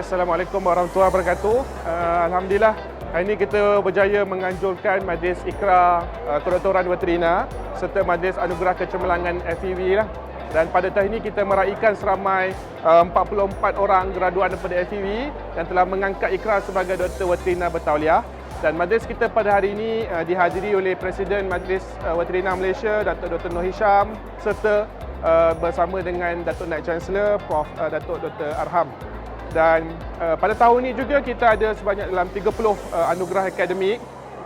Assalamualaikum warahmatullahi wabarakatuh. Uh, Alhamdulillah, hari ini kita berjaya menganjurkan Majlis Ikra uh, Kedoktoran Veterina serta Majlis Anugerah Kecemerlangan FEV lah. Dan pada tahun ini kita meraihkan seramai uh, 44 orang graduan daripada FEV yang telah mengangkat ikrar sebagai Doktor Veterina Bertauliah. Dan majlis kita pada hari ini uh, dihadiri oleh Presiden Majlis uh, Veterina Malaysia, Datuk Dr. Noh Hisham serta uh, bersama dengan Datuk Naik Chancellor Prof. Uh, Datuk Dr. Arham. Dan uh, pada tahun ini juga kita ada sebanyak dalam 30 uh, anugerah akademik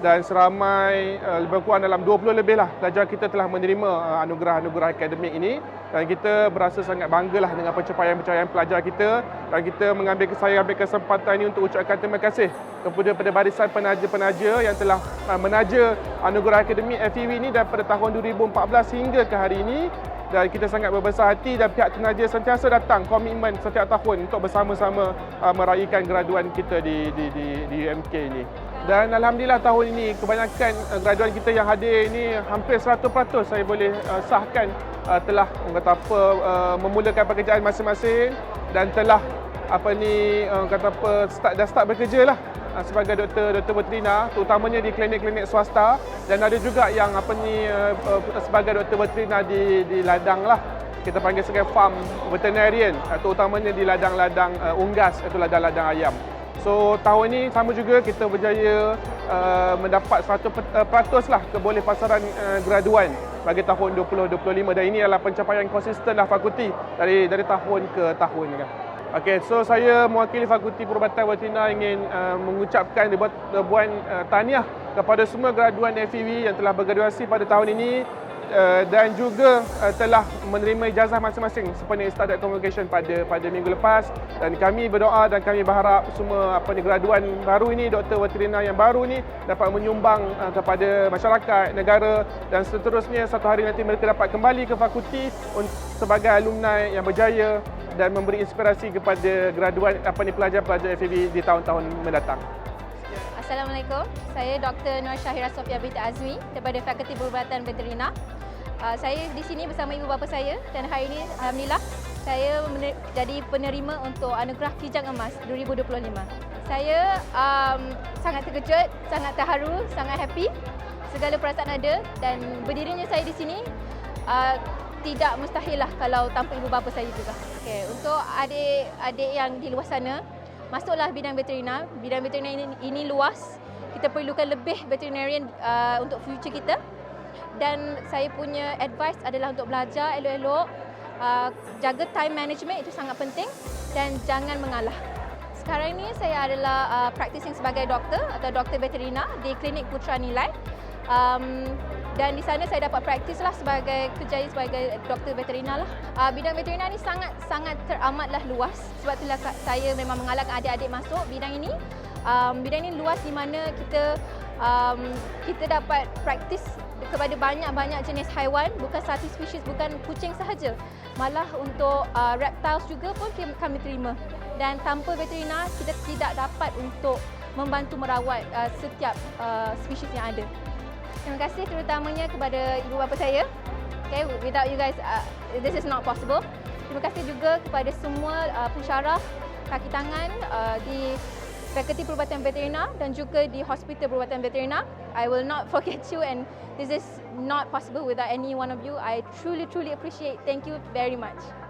dan seramai uh, lebih kurang dalam 20 lebih lah pelajar kita telah menerima uh, anugerah-anugerah akademik ini. Dan kita berasa sangat banggalah dengan pencapaian-pencapaian pelajar kita. Dan kita mengambil saya ambil kesempatan ini untuk ucapkan terima kasih kepada pada barisan penaja-penaja yang telah uh, menaja anugerah akademik FEW ini daripada tahun 2014 hingga ke hari ini. Dan kita sangat berbesar hati dan pihak tenaga sentiasa datang komitmen setiap tahun untuk bersama-sama uh, meraihkan graduan kita di di di, di UMK ini. Dan alhamdulillah tahun ini kebanyakan uh, graduan kita yang hadir ini hampir 100% saya boleh uh, sahkan uh, telah kata apa uh, memulakan pekerjaan masing-masing dan telah apa ni uh, kata apa start dah start bekerja lah uh, sebagai doktor doktor veterina terutamanya di klinik-klinik swasta dan ada juga yang apa ni uh, uh, sebagai doktor veterina di di ladang lah kita panggil sebagai farm veterinarian uh, terutamanya di ladang-ladang uh, unggas iaitu ladang-ladang ayam. So tahun ini sama juga kita berjaya uh, mendapat 100% lah keboleh pasaran uh, graduan bagi tahun 2025 dan ini adalah pencapaian konsisten lah fakulti dari dari tahun ke tahun kan. Okey, so saya mewakili Fakulti Perubatan Veterina ingin uh, mengucapkan ribuan uh, tahniah kepada semua graduan FEV yang telah bergraduasi pada tahun ini uh, dan juga uh, telah menerima ijazah masing-masing sepenuhnya Standard Convocation pada pada minggu lepas. Dan kami berdoa dan kami berharap semua apa ni graduan baru ini doktor veterina yang baru ini dapat menyumbang uh, kepada masyarakat, negara. Dan seterusnya satu hari nanti mereka dapat kembali ke fakulti sebagai alumni yang berjaya dan memberi inspirasi kepada graduan apa ni pelajar-pelajar FEB di tahun-tahun mendatang. Assalamualaikum. Saya Dr. Nur Syahira Sofia Binti Azmi daripada Fakulti Perubatan Veterina. Uh, saya di sini bersama ibu bapa saya dan hari ini alhamdulillah saya jadi penerima untuk anugerah Kijang Emas 2025. Saya um, sangat terkejut, sangat terharu, sangat happy. Segala perasaan ada dan berdirinya saya di sini uh, tidak mustahil lah kalau tanpa ibu bapa saya juga. Okay. Untuk adik-adik yang di luar sana, masuklah bidang veterina. Bidang veterina ini, ini luas. Kita perlukan lebih veterinarian uh, untuk future kita. Dan saya punya advice adalah untuk belajar elok-elok, uh, jaga time management itu sangat penting dan jangan mengalah. Sekarang ini saya adalah uh, practicing sebagai doktor atau doktor veterina di klinik Putra Nilai. Um, dan di sana saya dapat praktis lah sebagai kerjaya sebagai doktor veterina lah. Uh, bidang veterina ni sangat sangat teramatlah luas sebab itulah saya memang mengalahkan adik-adik masuk bidang ini. Um, bidang ini luas di mana kita um, kita dapat praktis kepada banyak-banyak jenis haiwan bukan satu spesies bukan kucing sahaja malah untuk uh, reptiles juga pun kami terima dan tanpa veterina kita tidak dapat untuk membantu merawat uh, setiap uh, spesies yang ada. Terima kasih terutamanya kepada ibu bapa saya. Okay, without you guys, uh, this is not possible. Terima kasih juga kepada semua uh, pensyarah kaki tangan uh, di Fakulti Perubatan Veterina dan juga di Hospital Perubatan Veterina. I will not forget you and this is not possible without any one of you. I truly, truly appreciate. Thank you very much.